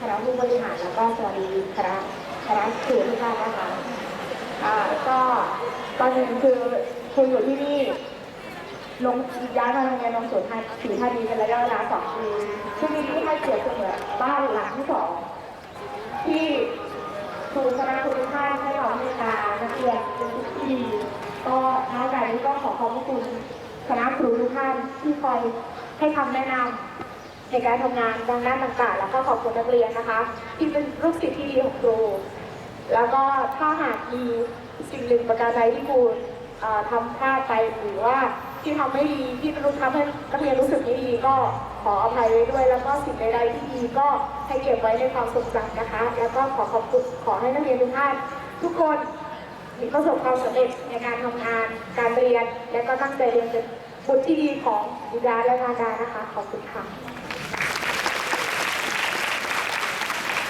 คณะผู้บริหารแล้วก็สวัสดีคณะคณะครูทุกท่านนะคะอ่าก็ตอนนึ่งคือครูอยู่ที่นี่ลงย้ายมาโรงเรียนลงสวนท่าสีท่าดีเป็นระยะเวลาสองปีที่นี่ที่ให้เกียรติเสมอบ้านหลังที่สองที่ครูคณะครูทุกท่านให้ความเมตตานักเรียนเป็นทุกที่ก็ท้ายการนี้ก็ขอขอบคุณคณะครูทุกท่านที่คอยให้คำแนะนำ ในการทำงานดังด้านต่างๆ แล้วก็ขอบคุณนักเรียนนะคะ ที่เป็นลูกศิษย์ที่ดีของครู แล้วก็ถ้าหากมีสิ่งหนึ่งประการใดที่ครูเอ่อทำพลาดไปหรือว่าที่ทำไม่ดีที่รู้ทำให้นักเรียนรู้สึกไม่ดีก็ขออภัยไว้ด้วย แล้วก็สิ่งใดๆที่ดีก็ให้เก็บไว้ในความทรงจำนะคะ แล้วก็ขอขอบคุณขอให้นักเรียนทุกท่านทุกคนมีประสบความสำเร็จในการทำงาน การเรียน และก็ตั้งใจเรียนเป็นบุตรที่ดีของบิดาและมารดานะคะ ขอบคุณค่ะ